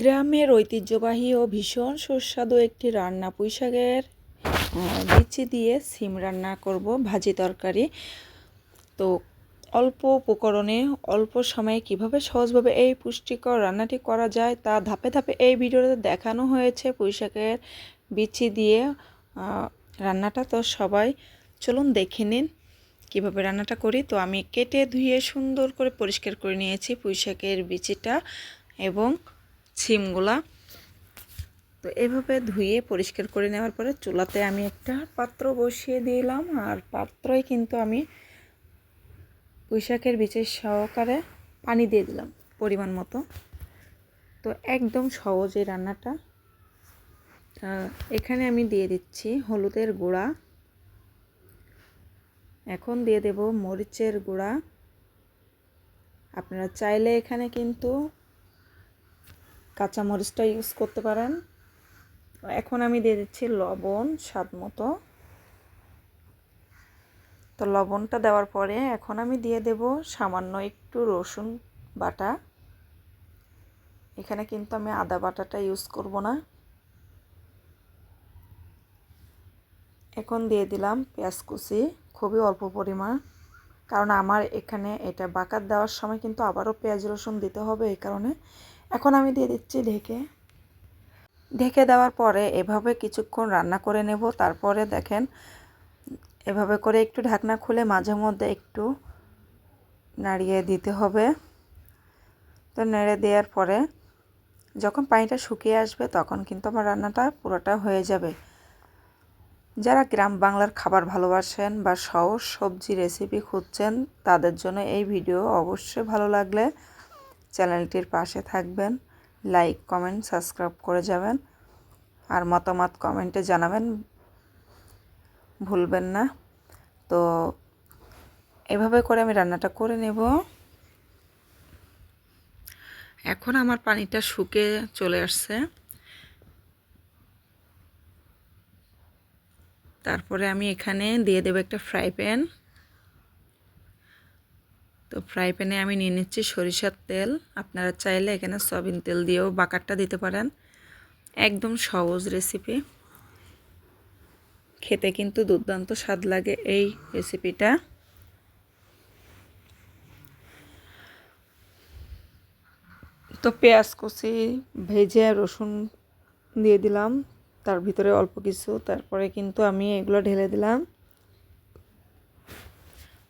গ্রামের ঐতিহ্যবাহী ও ভীষণ সুস্বাদু একটি রান্না পুঁই শাকের আহ, বিচি দিয়ে সিম রান্না করব ভাজি তরকারি। তো অল্প উপকরণে অল্প সময়ে কীভাবে সহজভাবে এই পুষ্টিকর রান্নাটি করা যায় তা ধাপে ধাপে এই ভিডিওতে দেখানো হয়েছে পুঁই শাকের বিচি দিয়ে রান্নাটা। তো সবাই চলুন দেখে নিন কীভাবে রান্নাটা করি। তো আমি কেটে ধুয়ে সুন্দর করে পরিষ্কার করে নিয়েছি পুঁই শাকের বিচিটা এবং সিমগুলা। তো এভাবে ধুয়ে পরিষ্কার করে নেওয়ার পরে চুলাতে আমি একটা পাত্র বসিয়ে দিলাম। আর পাত্রই কিন্তু আমি পুঁই শাকের বীজের সহকারে পানি দিয়ে দিলাম পরিমাণ মতো। তো একদম সহজ এই রান্নাটা। এখানে আমি দিয়ে দিচ্ছি হলুদের গুঁড়া। এখন দিয়ে দেব মরিচের গুঁড়া। আপনারা চাইলে এখানে কিন্তু কাঁচা মরিচটা ইউজ করতে পারেন। এখন আমি দিয়ে দিচ্ছি লবণ স্বাদ মতো। তো লবণটা দেওয়ার পরে এখন আমি দিয়ে দেব সামান্য একটু রসুন বাটা। এখানে কিন্তু আমি আদা বাটাটা ইউজ করব না। এখন দিয়ে দিলাম পেঁয়াজ কুচি, খুবই অল্প পরিমাণ। কারণ আমার এখানে এটা বাকার দেওয়ার সময় কিন্তু আবারও পেঁয়াজ রসুন দিতে হবে এই কারণে। এখন আমি দিয়ে দিচ্ছি ঢেকে। ঢেকে দেওয়ার পরে এভাবে কিছুক্ষণ রান্না করে নেব। তারপরে দেখেন, এভাবে করে একটু ঢাকনা খুলে মাঝে মধ্যে একটু নাড়িয়ে দিতে হবে। তো নেড়ে দেওয়ার পরে যখন পানিটা শুকিয়ে আসবে তখন কিন্তু আমার রান্নাটা পুরোটা হয়ে যাবে। যারা গ্রাম বাংলার খাবার ভালোবাসেন বা সহজ সবজি রেসিপি খুঁজছেন তাদের জন্য এই ভিডিও অবশ্যই ভালো লাগলে চ্যানেলটির পাশে থাকবেন লাইক কমেন্ট সাবস্ক্রাইব করে যাবেন, আর মতামত কমেন্টে জানাবেন। ভুলবেন না। তো এভাবে করে আমি রান্নাটা করে নেব। এখন আমার পানিটা শুকে চলে আসছে। তারপরে আমি এখানে দিয়ে দেবো একটা ফ্রাই প্যান তো ফ্রাই প্যানে আমি নিয়ে নিচ্ছি সরিষার তেল। আপনারা চাইলে এখানে সয়াবিন তেল দিয়েও বাকারটা দিতে পারেন। একদম সহজ রেসিপি খেতে কিন্তু দুর্দান্ত স্বাদ লাগে এই রেসিপিটা তো পেঁয়াজ কুচি, ভেজে রসুন দিয়ে দিলাম। তার ভিতরে অল্প কিছু। তারপরে কিন্তু আমি এগুলো ঢেলে দিলাম।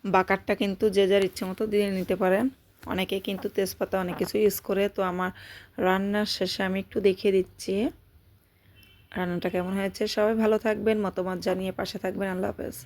বাকারটা কিন্তু যে যার ইচ্ছে মতো দিয়ে নিতে পারেন। অনেকে কিন্তু তেজপাতা অনেক কিছু ইউজ করে। তো আমার রান্নার শেষে আমি একটু দেখিয়ে দিচ্ছি। রান্নাটা কেমন হয়েছে? সবাই ভালো থাকবেন, মতামত জানিয়ে পাশে থাকবেন। আল্লাহ হাফেজ।